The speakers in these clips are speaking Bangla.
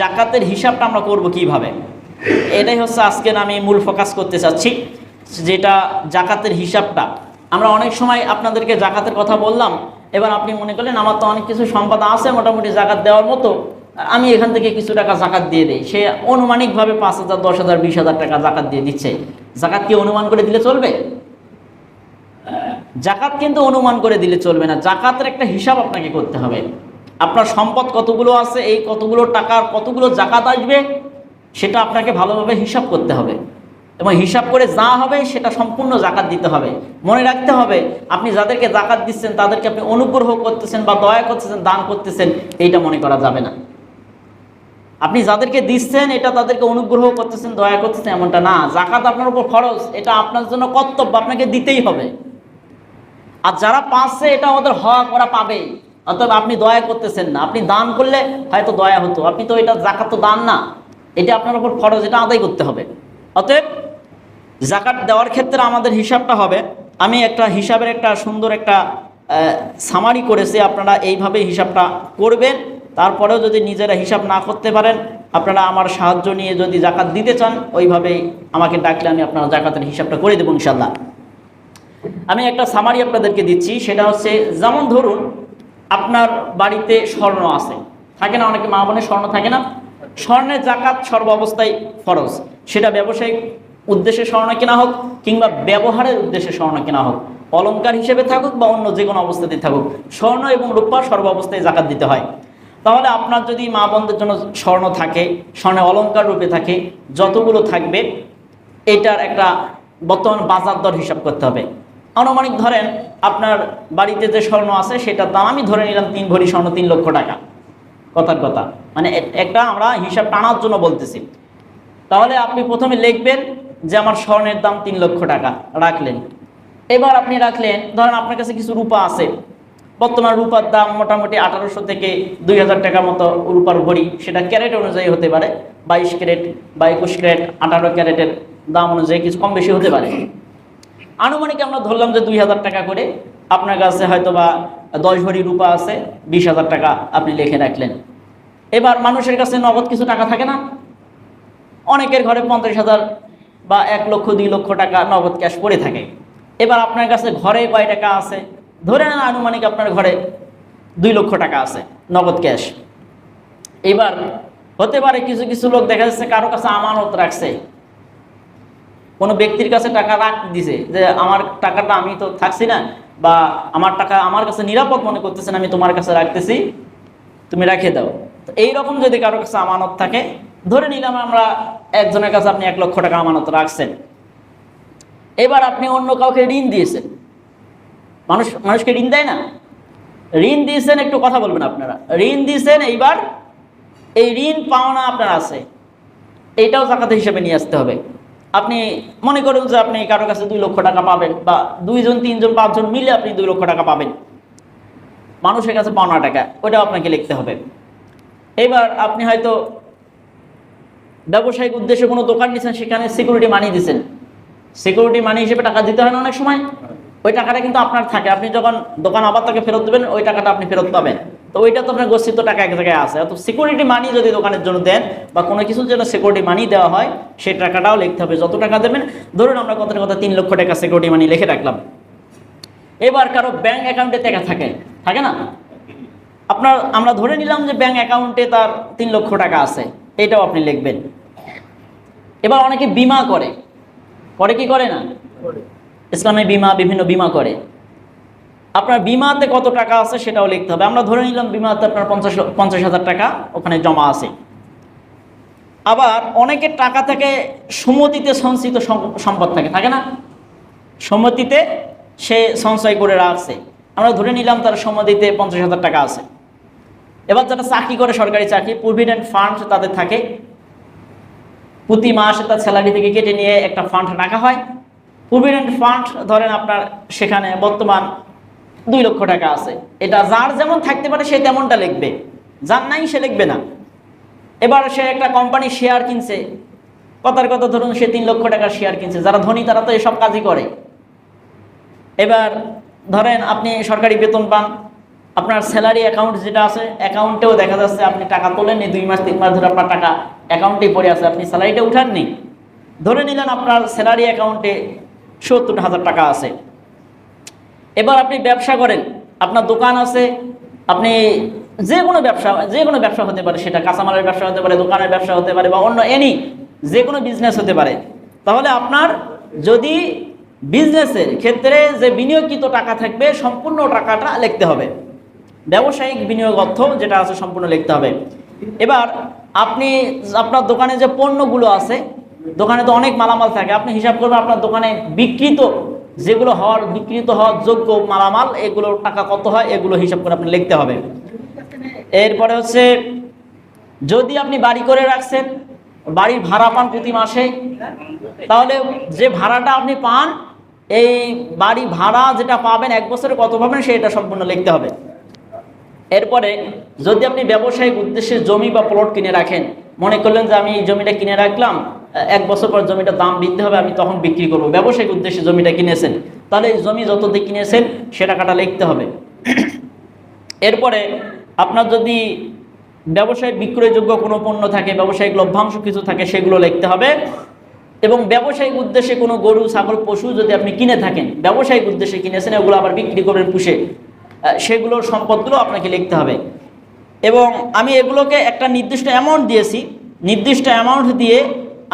জাকাতের হিসাবটা আমরা করব কীভাবে? এটাই হচ্ছে আজকের আমি মূল ফোকাস করতে চাচ্ছি, যেটা জাকাতের হিসাবটা। আমরা অনেক সময় আপনাদেরকে জাকাতের কথা বললাম, এবার আপনি মনে করলেন আমার তো অনেক কিছু সম্পদ আছে, মোটামুটি জাকাত দেওয়ার মতো, আমি এখান থেকে কিছু টাকা জাকাত দিয়ে দিই। সে অনুমানিকভাবে পাঁচ হাজার, দশ হাজার, বিশ হাজার টাকা জাকাত দিয়ে দিচ্ছে। জাকাত কি অনুমান করে দিলে চলবে? জাকাত কিন্তু অনুমান করে দিলে চলবে না। জাকাতের একটা হিসাব আপনাকে করতে হবে। আপনার সম্পদ কতগুলো আছে, এই কতগুলো টাকার কতগুলো জাকাত আসবে, সেটা আপনাকে ভালোভাবে হিসাব করতে হবে। এবং হিসাব করে যা হবে, সেটা সম্পূর্ণ জাকাত দিতে হবে। মনে রাখতে হবে, আপনি যাদেরকে জাকাত দিচ্ছেন, তাদেরকে আপনি অনুগ্রহ করতেছেন বা দয়া করতেছেন, দান করতেছেন, এইটা মনে করা যাবে না। আপনি যাদেরকে দিচ্ছেন, এটা তাদেরকে অনুগ্রহ করতেছেন, দয়া করতেছেন, এমনটা না। জাকাত আপনার উপর খরচ এটা আপনার জন্য কর্তব্য, আপনাকে দিতেই হবে। আর যারা পাচ্ছে, এটা আমাদের হওয়া করা পাবেই। অতএব আপনি দয়া করতেছেন না। আপনি দান করলে হয়তো দয়া হতো। আপনি তো এটা জাকাত তো দান না। এটা আপনার উপর খরচ এটা আদায় করতে হবে। অতএব জাকাত দেওয়ার ক্ষেত্রে আমাদের হিসাবটা হবে। আমি একটা হিসাবের একটা সুন্দর একটা সামারি করেছি। আপনারা এইভাবে হিসাবটা করবেন। তারপরেও যদি নিজেরা হিসাব না করতে পারেন, আপনারা আমার সাহায্য নিয়ে যদি জাকাত দিতে চান, ওইভাবেই আমাকে ডাকলে আমি আপনার জাকাতের হিসাবটা করে দেবো ইনশাল্লাহ আমি একটা সামারি আপনাদেরকে দিচ্ছি। সেটা হচ্ছে, যেমন ধরুন আপনার বাড়িতে স্বর্ণ আছে। থাকে না? অনেকে মা বোনের স্বর্ণ থাকে না? স্বর্ণের জাকাত সর্ব অবস্থায় ফরজ। সেটা ব্যবসায়িক উদ্দেশ্যে স্বর্ণ কেনা হোক কিংবা ব্যবহারের উদ্দেশ্যে স্বর্ণ কেনা হোক। অলঙ্কার হিসেবে থাকুক বা অন্য যে কোনো অবস্থাতেই থাকুক, স্বর্ণ এবং রূপা সর্ব অবস্থায় জাকাত দিতে হয়। তাহলে আপনার যদি মা বোনদের জন্য স্বর্ণ থাকে, স্বর্ণে অলঙ্কার রূপে থাকে, যতগুলো থাকবে, এটার একটা বর্তমান বাজার দর হিসাব করতে হবে। আনুমানিক ধরেন আপনার বাড়িতে যে স্বর্ণ আছে, সেটার দাম আমি ধরে নিলাম তিন ভরি স্বর্ণ, তিন লক্ষ টাকা। কথার কথা। মানে একটা আমরা হিসাব টানার জন্য বলতেছি। তাহলে আপনি প্রথমে লিখবেন যে আমার স্বর্ণের দাম তিন লক্ষ টাকা রাখলেন। এবার আপনি রাখলেন, ধরেন আপনার কাছে কিছু রূপা আছে। বর্তমান রূপার দাম মোটামুটি আঠারোশো থেকে দুই হাজার টাকা মতো রূপার ভরি সেটা ক্যারেট অনুযায়ী হতে পারে। বাইশ ক্যারেট বা একুশ ক্যারেট, আঠারো ক্যারেটের দাম অনুযায়ী কিছু কম বেশি হতে পারে। আনুমানিক আমরা ধরলাম যে দুই হাজার টাকা করে আপনার কাছে হয়তো বা দশ ভরি রূপা আছে, বিশ হাজার টাকা আপনি লিখে রাখলেন। এবার মানুষের কাছে নগদ কিছু টাকা থাকে না? অনেকের ঘরে পঞ্চাশ হাজার বা এক লক্ষ, দুই লক্ষ টাকা নগদ ক্যাশ পড়ে থাকে। এবার আপনার কাছে ঘরে কয় টাকা আছে? ধরে নেন আনুমানিক আপনার ঘরে দুই লক্ষ টাকা আছে নগদ ক্যাশ এবার হতে পারে কিছু কিছু লোক দেখা যাচ্ছে কারও কাছে আমানত রাখছে। কোনো ব্যক্তির কাছে টাকা রাখ দিছে, যে আমার টাকাটা আমি তো থাকছি না, বা আমার টাকা আমার কাছে নিরাপদ মনে করতেছেন আমি তোমার কাছে রাখতেছি, তুমি রেখে দাও। তো এইরকম যদি কারও কাছে আমানত থাকে, ধরে নিলাম আমরা একজনের কাছে আপনি এক লক্ষ টাকা আমানত রাখছেন। এবার আপনি অন্য কাউকে ঋণ দিয়েছেন। মানুষ, মানুষকে ঋণ দেয় না। ঋণ দিয়েছেন, একটু কথা বলবেন আপনারা। ঋণ দিয়েছেন, এইবার এই ঋণ পাওনা আপনার আছে। এইটাও জাকাতের হিসেবে নিয়ে আসতে হবে। আপনি মনে করুন যে আপনি কারও কাছে দুই লক্ষ টাকা পাবেন বা দুইজন, তিনজন, পাঁচজন মিলে আপনি দুই লক্ষ টাকা পাবেন। মানুষের কাছে পাওনা টাকা, ওটাও আপনাকে লিখতে হবে। এবার আপনি হয়তো ব্যবসায়িক উদ্দেশ্যে কোনো দোকান নিয়েছেন সেখানে সিকিউরিটি মানি দিয়েছেন সিকিউরিটি মানি হিসেবে টাকা দিতে হয় না অনেক সময়। ওই টাকাটা কিন্তু আপনার থাকে। আপনি যখন দোকান আবার তাকে ফেরত দেবেন, ওই টাকাটা আপনি ফেরত পাবেন। তো ওইটা তো আপনার গচ্ছিত টাকা এক জায়গায় আছে। অত সিকিউরিটি মানি যদি দোকানের জন্য দেন বা কোনো কিছুর জন্য সিকিউরিটি মানি দেওয়া হয় সেই টাকাটাও লিখতে হবে। যত টাকা দেবেন ধরুন আমরা কত কথা তিন লক্ষ টাকা সিকিউরিটি মানি লিখে রাখলাম। এবার কারও ব্যাংক অ্যাকাউন্টে টাকা থাকে থাকে না? আপনার আমরা ধরে নিলাম যে ব্যাংক অ্যাকাউন্টে তার তিন লক্ষ টাকা আছে এটাও আপনি লিখবেন। এবার অনেকে বিমা করে। করে কি করে না? ইসলামে বিমা বিভিন্ন বিমা করে। আপনার বিমাতে কত টাকা আছে সেটাও লিখতে হবে। আমরা ধরে নিলাম বিমাতে আপনার পঞ্চাশ পঞ্চাশ হাজার টাকা ওখানে জমা আছে। আবার অনেকের টাকা থেকে সুমতিতে সঞ্চিত সম্পদ থাকে থাকে না? সম্মতিতে সে সঞ্চয় করে রাখছে। আমরা ধরে নিলাম তার সম্মতিতে পঞ্চাশ হাজার টাকা আছে। এবার যারা চাকরি করে, সরকারি চাকরি প্রভিডেন্ট ফান্ড তাদের থাকে। প্রতি মাসে তার স্যালারি থেকে কেটে নিয়ে একটা ফান্ড রাখা হয়। প্রভিডেন্ট ফান্ড ধরেন আপনার সেখানে বর্তমান দুই লক্ষ টাকা আছে। এটা যার যেমন থাকতে পারে, সে তেমনটা লিখবে। যার নাই, সে লিখবে না। এবার সে একটা কোম্পানি শেয়ার কিনছে। কথার কথা ধরুন, সে তিন লক্ষ টাকার শেয়ার কিনছে। যারা ধনী, তারা তো এসব কাজই করে। এবার ধরেন, আপনি সরকারি বেতন পান। আপনার স্যালারি অ্যাকাউন্ট যেটা আছে অ্যাকাউন্টেও দেখা যাচ্ছে আপনি টাকা তোলেন এই দুই মাস, তিন মাস ধরে আপনার টাকা অ্যাকাউন্টেই পড়ে আছে। আপনি স্যালারিটা উঠাননি। ধরে নিলেন আপনার স্যালারি অ্যাকাউন্টে সত্তর হাজার টাকা আছে। এবার আপনি ব্যবসা করেন, আপনার দোকান আছে, আপনি যে কোনো ব্যবসা যে কোনো ব্যবসা হতে পারে, সেটা কাঁচামালের ব্যবসা হতে পারে, দোকানের ব্যবসা হতে পারে বা অন্য এনি যে কোনো বিজনেস হতে পারে। তাহলে আপনার যদি বিজনেসের ক্ষেত্রে যে বিনিয়োগকৃত টাকা থাকবে, সম্পূর্ণ টাকাটা লিখতে হবে। ব্যবসায়িক বিনিয়োগ অর্থ যেটা আছে সম্পূর্ণ লিখতে হবে। এবার আপনি আপনার দোকানে যে পণ্যগুলো আছে, দোকানে তো অনেক মালামাল থাকে, আপনি হিসাব করবেন আপনার দোকানে বিকৃত যেগুলো হওয়ার বিকৃত হওয়ার যোগ্য মালামাল এগুলোর টাকা কত হয়, এগুলো হিসাব করে আপনি লিখতে হবে। এরপরে হচ্ছে, যদি আপনি বাড়ি করে রাখছেন, বাড়ির ভাড়া পান প্রতি মাসে, তাহলে যে ভাড়াটা আপনি পান, এই বাড়ি ভাড়া যেটা পাবেন এক বছরে কত পাবেন, সেটা সম্পূর্ণ লিখতে হবে। এরপরে, যদি আপনি ব্যবসায়িক উদ্দেশ্যে জমি বা প্লট কিনে রাখেন, মনে করলেন যে আমি এই জমিটা কিনে রাখলাম এক বছর পর জমিটার দাম বৃদ্ধি হবে, আমি তখন বিক্রি করব। ব্যবসায়িক উদ্দেশ্যে জমিটা কিনেছেন। তাহলে জমি যত দিয়ে কিনেছেন সে টাকাটা লিখতে হবে। এরপরে আপনার যদি ব্যবসায়িক বিক্রয়যোগ্য কোনো পণ্য থাকে, ব্যবসায়িক লভ্যাংশ কিছু থাকে, সেগুলো লিখতে হবে। এবং ব্যবসায়িক উদ্দেশ্যে কোনো গরু, ছাগল, পশু যদি আপনি কিনে থাকেন, ব্যবসায়িক উদ্দেশ্যে কিনেছেন ওগুলো আবার বিক্রি করবেন পুষে সেগুলোর সম্পদগুলো আপনাকে লিখতে হবে। এবং আমি এগুলোকে একটা নির্দিষ্ট অ্যামাউন্ট দিয়েছি। নির্দিষ্ট অ্যামাউন্ট দিয়ে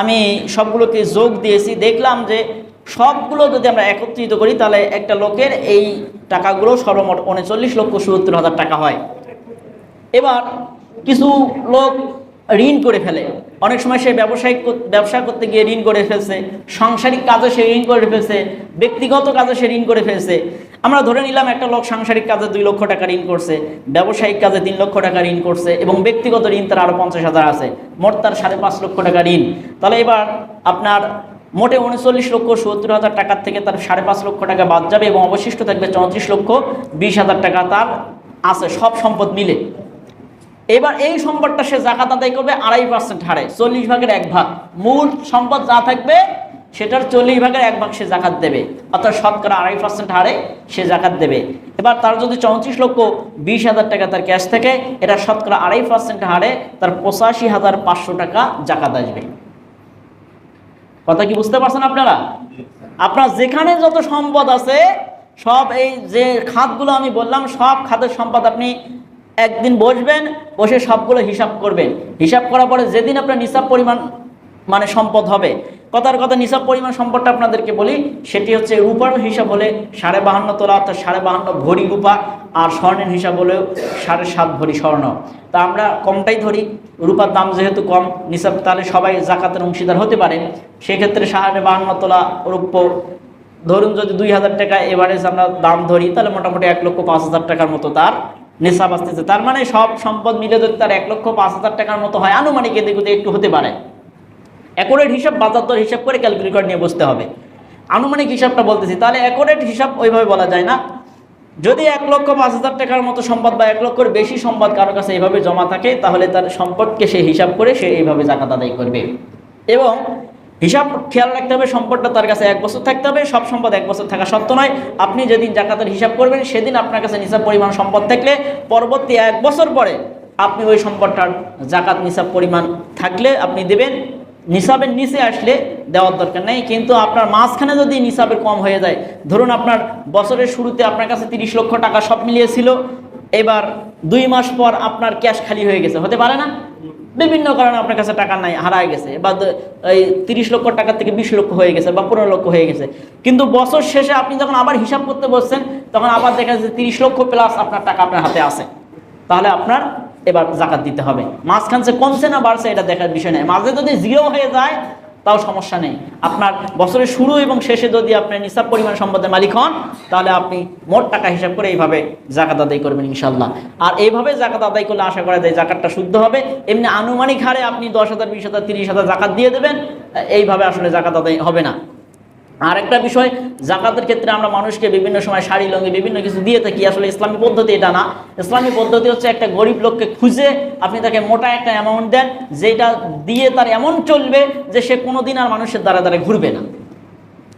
আমি সবগুলোকে যোগ দিয়েছি, দেখলাম যে সবগুলো যদি আমরা একত্রিত করি, তাহলে একটা লোকের এই টাকাগুলো সর্বমোট উনচল্লিশ লক্ষ সত্তর হাজার টাকা হয়। এবার কিছু লোক ঋণ করে ফেলে। অনেক সময় সে ব্যবসায়িক ব্যবসা করতে গিয়ে ঋণ করে ফেলছে, সাংসারিক কাজে সে ঋণ করে ফেলছে, ব্যক্তিগত কাজে সে ঋণ করে ফেলছে। আমরা ধরে নিলাম একটা লোক সাংসারিক কাজে দুই লক্ষ টাকা ঋণ করছে, ব্যবসায়িক কাজে তিন লক্ষ টাকা ঋণ করছে এবং ব্যক্তিগত ঋণ তার আরও পঞ্চাশ হাজার আছে। মোট তার সাড়ে পাঁচ লক্ষ টাকা ঋণ। তাহলে এবার আপনার মোটে উনচল্লিশ লক্ষ সত্তর হাজার টাকার থেকে তার সাড়ে পাঁচ লক্ষ টাকা বাদ যাবে এবং অবশিষ্ট থাকবে চৌত্রিশ লক্ষ বিশ হাজার টাকা তার আছে, সব সম্পদ মিলে। এবার এই সম্পদটা সে জাকাত আদায় করবে আড়াই পার্সেন্ট হারে, চল্লিশ ভাগের এক ভাগ। মূল সম্পদ যা থাকবে সেটার চল্লিশ ভাগের এক ভাগ সে জাকাত দেবে। অর্থাৎ শতকরা আড়াই পার্সেন্ট হারে সে জাকাত দেবে। এবার তার যদি চৌত্রিশ লক্ষ বিশ হাজার টাকা তার ক্যাশ থেকে, এটা শতকরা আড়াই পার্সেন্ট হারে তার পঁচাশি হাজার পাঁচশো টাকা জাকাত আসবে। কথা কি বুঝতে পারছেন আপনারা? আপনার যেখানে যত সম্পদ আছে, সব এই যে খাতগুলো আমি বললাম, সব খাতের সম্পদ আপনি একদিন বসবেন, বসে সবগুলো হিসাব করবেন। হিসাব করার পরে যেদিন আপনার নিসাব পরিমাণ মানে সম্পদ হবে কথার কথা নিসাব পরিমাণ সম্পদটা আপনাদেরকে বলি, সেটি হচ্ছে রূপার হিসাব হলে সাড়ে বাহান্ন তোলা, অর্থাৎ সাড়ে বাহান্ন ভরি রূপা, আর স্বর্ণের হিসাব হলেও সাড়ে সাত ভরি স্বর্ণ। তা আমরা কমটাই ধরি, রূপার দাম যেহেতু কম, নিসাব তাহলে সবাই জাকাতের অংশীদার হতে পারে। সেক্ষেত্রে সাড়ে বাহান্ন তোলা রূপ্য, ধরুন যদি দুই হাজার টাকা এভারেজ আমরা দাম ধরি, তাহলে মোটামুটি এক লক্ষ পাঁচ হাজার টাকার মতো তার নেশাব আসতেছে। তার মানে সব সম্পদ মিলে যদি তার এক লক্ষ পাঁচ হাজার টাকার মতো হয়, আনুমানিক এদিক একটু হতে পারে। অ্যাকোরেট হিসাব বাজার হিসাব করে ক্যালকুলেটর নিয়ে বসতে হবে। আনুমানিক হিসাবটা বলতেছি, তাহলে অ্যাকোরেট হিসাব ওইভাবে বলা যায় না। যদি এক লক্ষ পাঁচ হাজার টাকার মতো সম্পদ বা এক লক্ষের বেশি সম্পদ কারও কাছে এইভাবে জমা থাকে, তাহলে তার সম্পদকে সে হিসাব করে সে এইভাবে জাকাত আদায় করবে। এবং হিসাব খেয়াল রাখতে হবে, সম্পদটা তার কাছে এক বছর থাকতে হবে, সব সম্পদ এক বছর থাকা সত্য নয়। আপনি যেদিন জাকাতের হিসাব করবেন, সেদিন আপনার কাছে নিসাব পরিমাণ সম্পদ থাকলে পরবর্তী এক বছর পরে আপনি ওই সম্পদটার জাকাত, নিসাব পরিমাণ থাকলে আপনি দেবেন। নিসাবের নিচে আসলে দেওয়ার দরকার নেই, কিন্তু আপনার মাঝখানে যদি নিসাবের কম হয়ে যায়, ধরুন আপনার বছরের শুরুতে আপনার কাছে তিরিশ লক্ষ টাকা সব মিলিয়ে ছিল এবার দুই মাস পর আপনার ক্যাশ খালি হয়ে গেছে। হতে পারে না? বিভিন্ন কারণে আপনার কাছে টাকা নাই, হারায় গেছে, বা এই তিরিশ লক্ষ টাকা থেকে বিশ লক্ষ হয়ে গেছে, বা পনেরো লক্ষ হয়ে গেছে। কিন্তু বছর শেষে আপনি যখন আবার হিসাব করতে বসছেন, তখন আবার দেখা যাচ্ছে তিরিশ লক্ষ প্লাস আপনার টাকা আপনার হাতে আছে। তাহলে আপনার এবার জাকাত দিতে হবে। মাঝখান সে কমছে না বাড়ছে, এটা দেখার বিষয় নেই। মাঝে যদি জিরো হয়ে যায়, তাও সমস্যা নেই। আপনার বছরের শুরু এবং শেষে যদি আপনার নিসাব পরিমাণ সম্পদের মালিক হন, তাহলে আপনি মোট টাকা হিসাব করে এইভাবে জাকাত আদায় করবেন ইনশাল্লাহ আর এইভাবে জাকাত আদায় করলে আশা করা যায় জাকাতটা শুদ্ধ হবে। এমনি আনুমানিক হারে আপনি দশ হাজার, বিশ হাজার, তিরিশ হাজার জাকাত দিয়ে দেবেন, এইভাবে আসলে জাকাত আদায় হবে না। আর একটা বিষয়, জাকাতের ক্ষেত্রে আমরা মানুষকে বিভিন্ন সময় শাড়ি, লঙ্গি, বিভিন্ন কিছু দিয়ে থাকি। আসলে ইসলামী পদ্ধতি এটা না। ইসলামী পদ্ধতি হচ্ছে একটা গরিব লোককে খুঁজে আপনি তাকে মোটা একটা অ্যামাউন্ট দেন, যেটা দিয়ে তার এমন চলবে যে সে কোনোদিন আর মানুষের দ্বারা দ্বারা ঘুরবে না।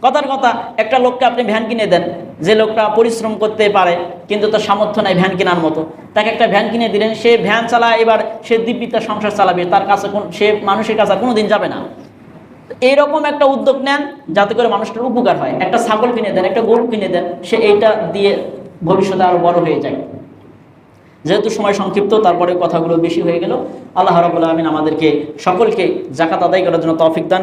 কথার কথা, একটা লোককে আপনি ভ্যান কিনে দেন, যে লোকটা পরিশ্রম করতে পারে, কিন্তু তার সামর্থ্য নাই ভ্যান কেনার মতো। তাকে একটা ভ্যান কিনে দিলেন, সে ভ্যান চালায়, এবার সে দিব্যিতা সংসার চালাবে, তার কাছে কোন সে মানুষের কাছে কোনো দিন যাবে না। এইরকম একটা উদ্যোগ নেন যাতে করে মানুষটার উপকার হয়। একটা ছাগল কিনে দেন, একটা গরু কিনে দেন, সে এইটা দিয়ে ভবিষ্যতে আরও বড় হয়ে যায়। যেহেতু সময় সংক্ষিপ্ত, তারপরে কথাগুলো বেশি হয়ে গেল। আল্লাহ রবুল্লা আমিন আমাদেরকে সকলকে জাকাত আদায় করার জন্য তৌফিক দান